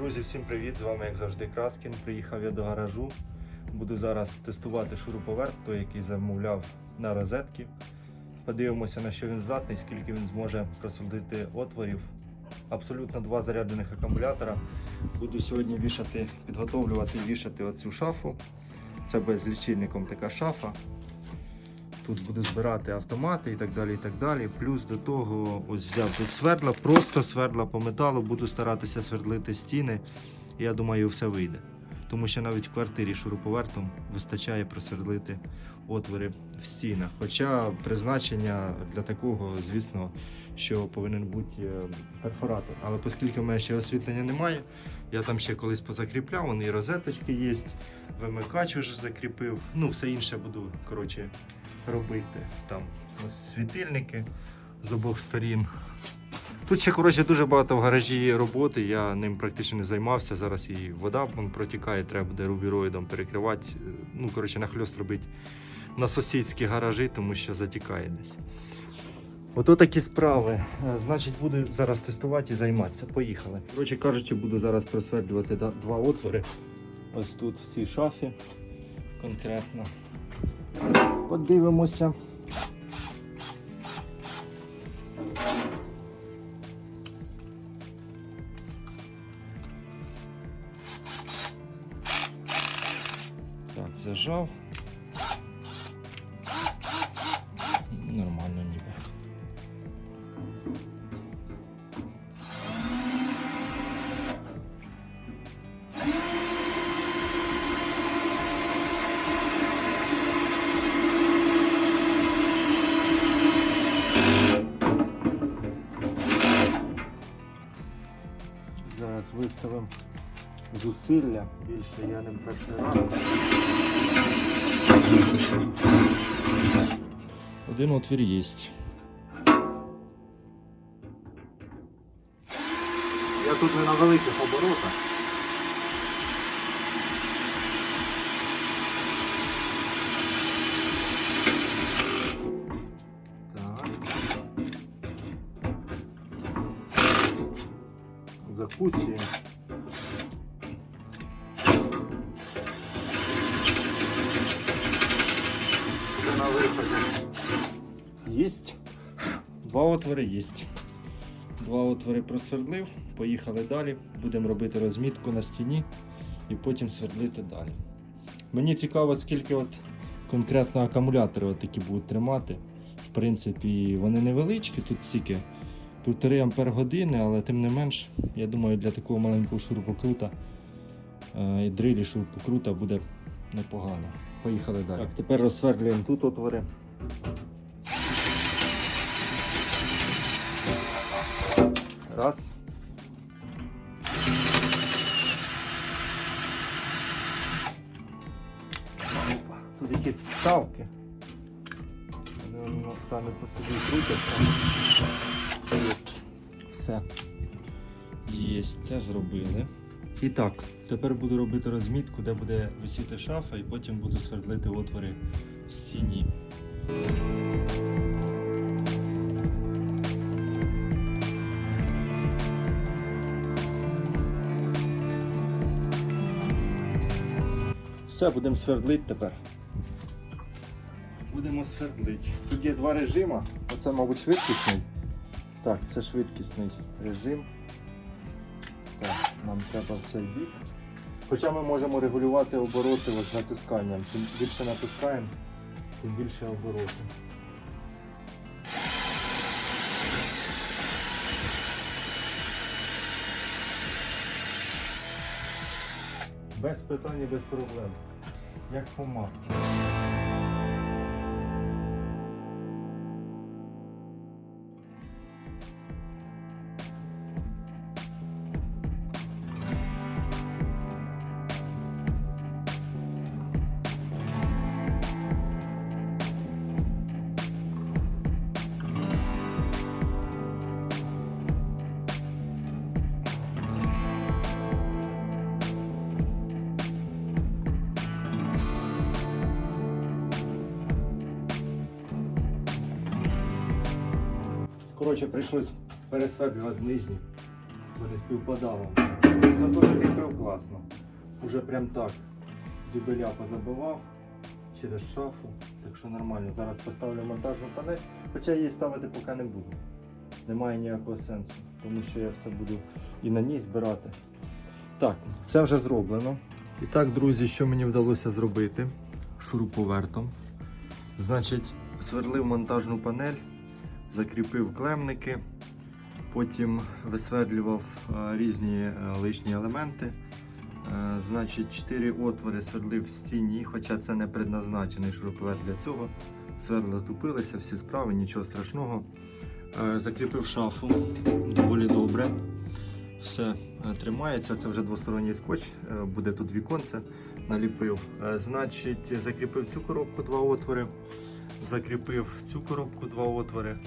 Друзі, всім привіт! З вами, як завжди, Краскін. Приїхав я до гаражу. Буду зараз тестувати шуруповерт, той, який замовляв на розетки. Подивимося, на що він здатний, скільки він зможе просверлити отворів. Абсолютно два заряджених акумулятора. Буду сьогодні вішати, підготовлювати і вішати оцю шафу. Це без лічильником така шафа. Тут буду збирати автомати і так далі. і так далі. Плюс до того ось взяв тут свердла, просто свердла по металу, буду старатися свердлити стіни. Я думаю, все вийде. Тому що навіть в квартирі шуруповертом вистачає просвердлити отвори в стінах. Хоча призначення для такого, звісно, що повинен бути е, перфоратор. Але оскільки в мене ще освітлення немає, я там ще колись позакріпляв, вони і розеточки є, вимикач вже закріпив. Ну, все інше буду, коротше, робити. Там ось світильники з обох сторін. Тут ще коротше, дуже багато в гаражі роботи, я ним практично не займався. Зараз і вода вон протікає, треба буде рубіроїдом перекривати. Ну, коротше, нахльост робити на сусідські гаражі, тому що затікає десь. Ото такі справи. Е, Значить, буду зараз тестувати і займатися. Поїхали. Коротше кажучи, буду зараз просвердлювати два отвори. Ось тут в цій шафі конкретно. Подивимося. Так, зажав. Зараз виставимо зусилля. Більше я ним перший раз. Один отвір є. Я тут не на великих оборотах. Закусуємо. На виході. Єсть. Два отвори є. Два отвори просвердлив, поїхали далі. Будемо робити розмітку на стіні і потім свердлити далі. Мені цікаво, скільки от конкретно акумулятори от такі будуть тримати. В принципі, вони невеличкі, тут стільки 1,5 ампер години, але тим не менш, я думаю, для такого маленького шурупокрута е, і дрилі шурупокрута буде непогано. Поїхали далі. Так, тепер розсверлюємо тут отвори. Раз. Опа. Тут якісь вставки. Вони самі по собі крутяться. Все. Є, це зробили. І так, тепер буду робити розмітку, де буде висіти шафа, і потім буду свердлити отвори в стіні. Все, будемо свердлити тепер. Будемо свердлити. Тут є два режими. Оце, мабуть, швидкісний. Так, це швидкісний режим. Так, нам треба в цей бік. Хоча ми можемо регулювати обороти ось натисканням. Чим більше натискаємо, тим більше обороти. Без питань і без проблем. Як по маслу. Коротше, прийшлось пересвердлювати нижні. бо не. Зато закріпив класно. Уже прям так дюбеля позабивав через шафу, так що нормально. Зараз поставлю монтажну панель, хоча її ставити поки не буду. Немає ніякого сенсу, тому що я все буду і на ній збирати. Так, це вже зроблено. І так, друзі, що мені вдалося зробити шуруповертом. Значить, сверлив монтажну панель, закріпив клемники, потім висвердлював е, різні е, лишні елементи. Е, Значить, 4 отвори сверлив в стіні, хоча це не предназначений шуруповерт для цього. Сверла тупилися, всі справи, нічого страшного. Закріпив шафу доволі добре. Все тримається. Це вже двосторонній скотч, буде тут віконце. Наліпив. Значить, закріпив цю коробку два отвори, закріпив цю коробку два отвори.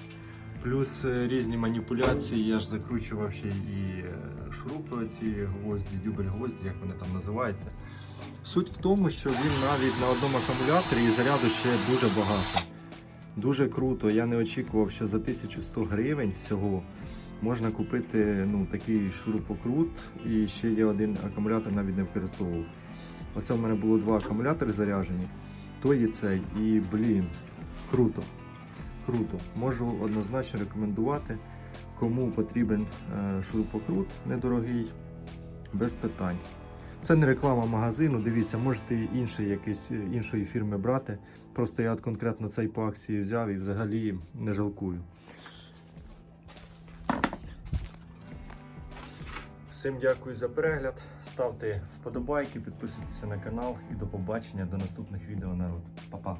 Плюс е, різні маніпуляції. Я ж закручував ще і е, шурупи, ці гвозді, дюбель гвозді, як вони там називаються. Суть в тому, що він навіть на одному акумуляторі і заряду ще дуже багато. Дуже круто. Я не очікував, що за 1100 гривень всього можна купити ну, такий шурупокрут і ще є один акумулятор навіть не використовував. Оце в мене було два акумулятори заряджені, той і цей. І блін, круто. Круто. Можу однозначно рекомендувати. Кому потрібен е, шурупокрут недорогий, без питань. Це не реклама магазину. Дивіться, можете інший якийсь е, іншої фірми брати. Просто я от конкретно цей по акції взяв і взагалі не жалкую. Всім дякую за перегляд. Ставте вподобайки, підписуйтесь на канал і до побачення до наступних відео народ. Па-па!